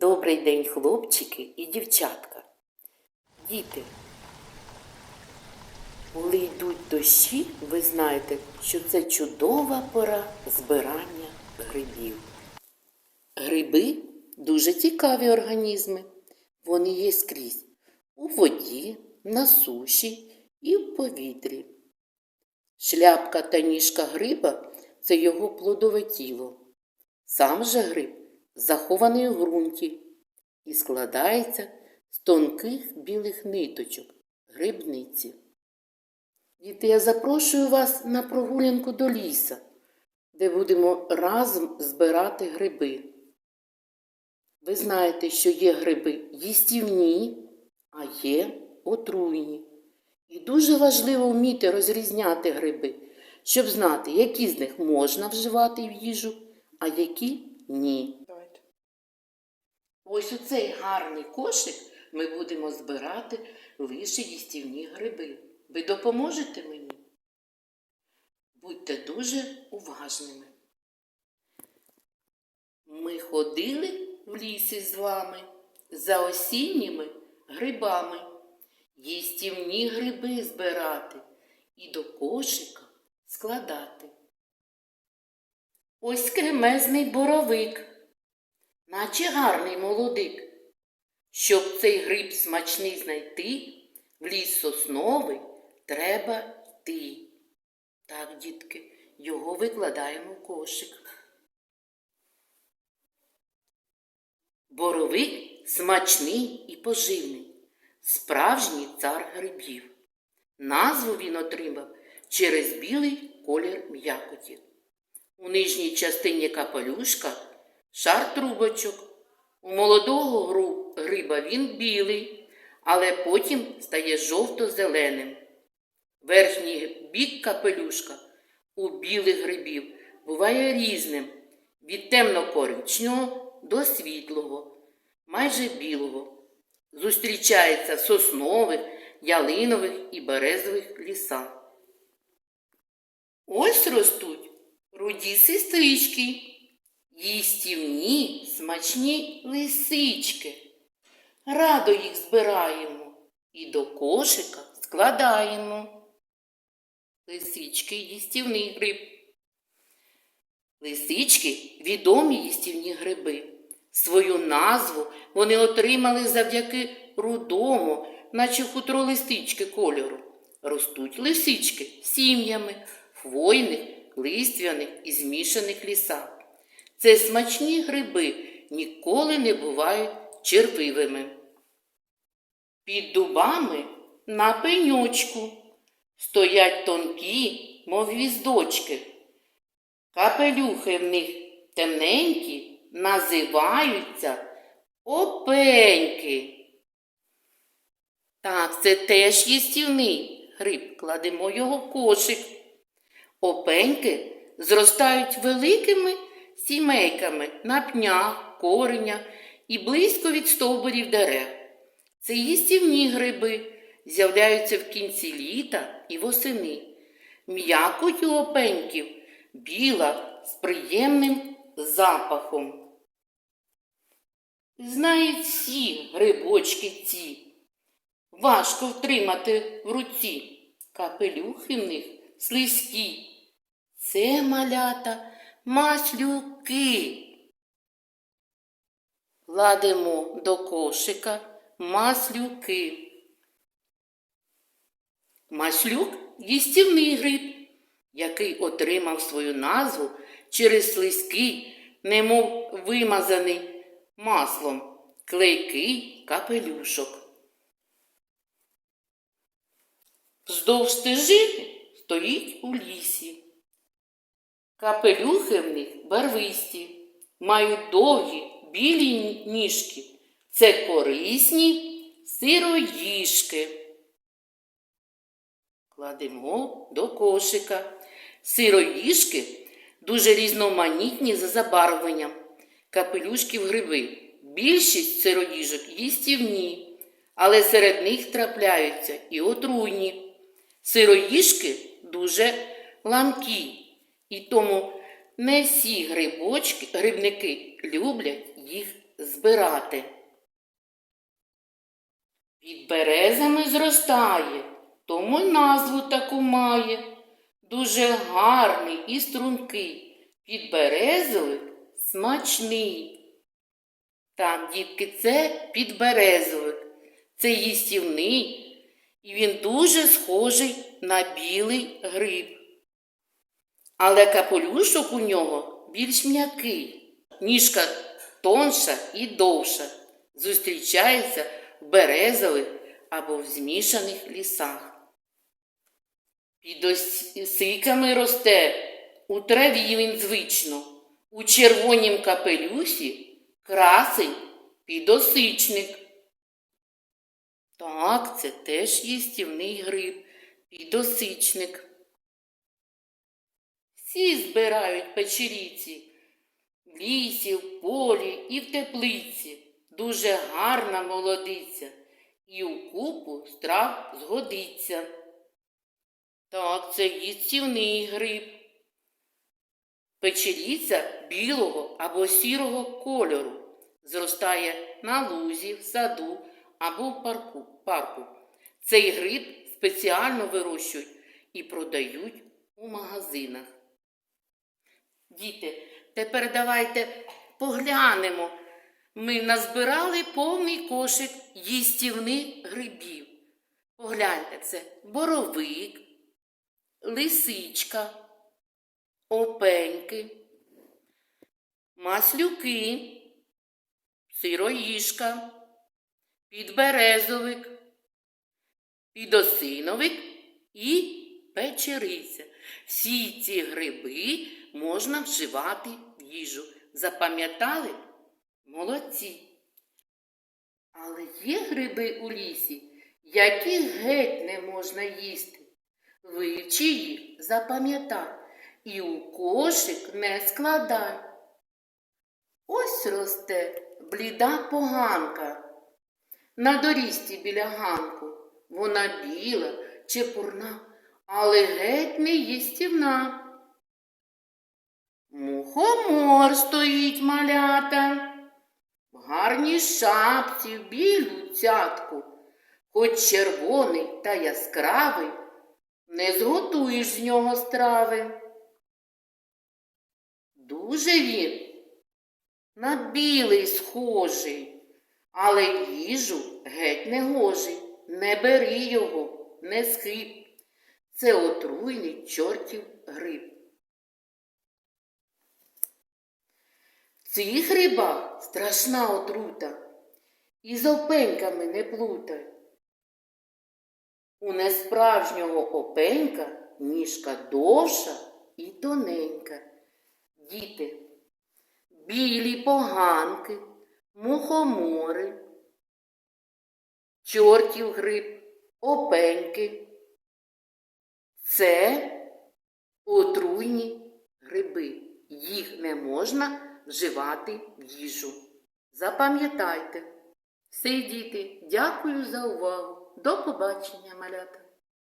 Добрий день, хлопчики і дівчатка. Діти, коли йдуть дощі, ви знаєте, що це чудова пора збирання грибів. Гриби дуже цікаві організми. Вони є скрізь у воді, на суші і в повітрі. Шляпка та ніжка гриба це його плодове тіло. Сам же гриб захований у ґрунті і складається з тонких білих ниточок грибниці. Діти, я запрошую вас на прогулянку до ліса, де будемо разом збирати гриби. Ви знаєте, що є гриби їстівні, а є отруйні. І дуже важливо вміти розрізняти гриби, щоб знати, які з них можна вживати в їжу, а які ні. Ось у цей гарний кошик ми будемо збирати лише їстівні гриби. Ви допоможете мені? Будьте дуже уважними. Ми ходили в лісі з вами за осінніми грибами, їстівні гриби збирати і до кошика складати. Ось кремезний боровик наче гарний молодик. Щоб цей гриб смачний знайти, в ліс сосновий треба йти. Так, дітки, його викладаємо в кошик. Боровик смачний і поживний, справжній цар грибів. Назву він отримав через білий колір м'якоті. У нижній частині капелюшка шар трубочок. У молодого гриба він білий, але потім стає жовто-зеленим. Верхній бік капелюшка у білих грибів буває різним від темно-коричневого до світлого, майже білого. Зустрічається в соснових, ялинових і березових лісах. Ось ростуть руді сестрички, їстівні смачні лисички. Радо їх збираємо і до кошика складаємо. Лисички їстівний гриб. Лисички відомі їстівні гриби. Свою назву вони отримали завдяки рудому, наче хутро листички кольору. Ростуть лисички сім'ями, хвойних, листвяних і змішаних лісах. Це смачні гриби ніколи не бувають червивими. Під дубами на пенючку стоять тонкі, мов гвіздочки. Капелюхи в них темненькі називаються опеньки. Так, це теж їстівний гриб. Кладемо його в кошик. Опеньки зростають великими сімейками на пнях, коренях і близько від стовбурів дерев. Це їстівні гриби, з'являються в кінці літа і восени. М'якоть у опеньків біла з приємним запахом. Знають всі грибочки ці. Важко втримати в руці. Капелюхи в них слизькі. Це малята маслюки. Кладемо до кошика маслюки. Маслюк їстівний гриб, який отримав свою назву через слизький, немов вимазаний маслом, клейкий капелюшок. Вздовж стежини стоїть у лісі. Капелюхи в них барвисті, мають довгі білі ніжки. Це корисні сироїжки. Кладемо до кошика. Сироїжки дуже різноманітні за забарвленням. Капелюшків гриби. Більшість сироїжок їстівні, але серед них трапляються і отруйні. Сироїжки дуже ламкі, і тому не всі грибочки, грибники люблять їх збирати. Під березами зростає, тому назву таку має. Дуже гарний і стрункий. Підберезовик смачний. Так, дітки, це підберезовик. Це їстівний, і він дуже схожий на білий гриб. Але капелюшок у нього більш м'який, ніжка тонша і довша. Зустрічається в березових або в змішаних лісах. Під осиками росте, у траві він звично, у червонім капелюсі красень підосичник. Так, це теж їстівний гриб, підосичник. Всі збирають печеріці в лісі, в полі і в теплиці. Дуже гарна молодиця, і у купу страв згодиться. Так, це їстівний гриб. Печеріця білого або сірого кольору. Зростає на лузі, в саду або в парку. парку. Цей гриб спеціально вирощують і продають у магазинах. Діти, тепер давайте поглянемо. Ми назбирали повний кошик їстівних грибів. Погляньте, це боровик, лисичка, опеньки, маслюки, сироїшка, підберезовик, підосиновик і печериця. Всі ці гриби можна вживати їжу. Запам'ятали? Молодці. Але є гриби у лісі, які геть не можна їсти. Вивчи їх, запам'ятай, і у кошик не складай. Ось росте бліда поганка. На доріжці біля ганку. Вона біла, чепурна, але геть не їстівна. Мухомор стоїть малята. В гарній шапці, в білу цятку, хоч червоний та яскравий, не зготуєш з нього страви. Дуже він на білий схожий, але їжу геть не гожий. Не бери його, не схиб. Це отруйний чортів гриб. Цих грибах страшна отрута, і з опеньками не плутай. У несправжнього опенька ніжка довша і тоненька. Діти, білі поганки, мухомори, чортів гриб, опеньки. Це отруйні гриби. Їх не можна вживати їжу. Запам'ятайте. Все, діти, дякую за увагу. До побачення, малята.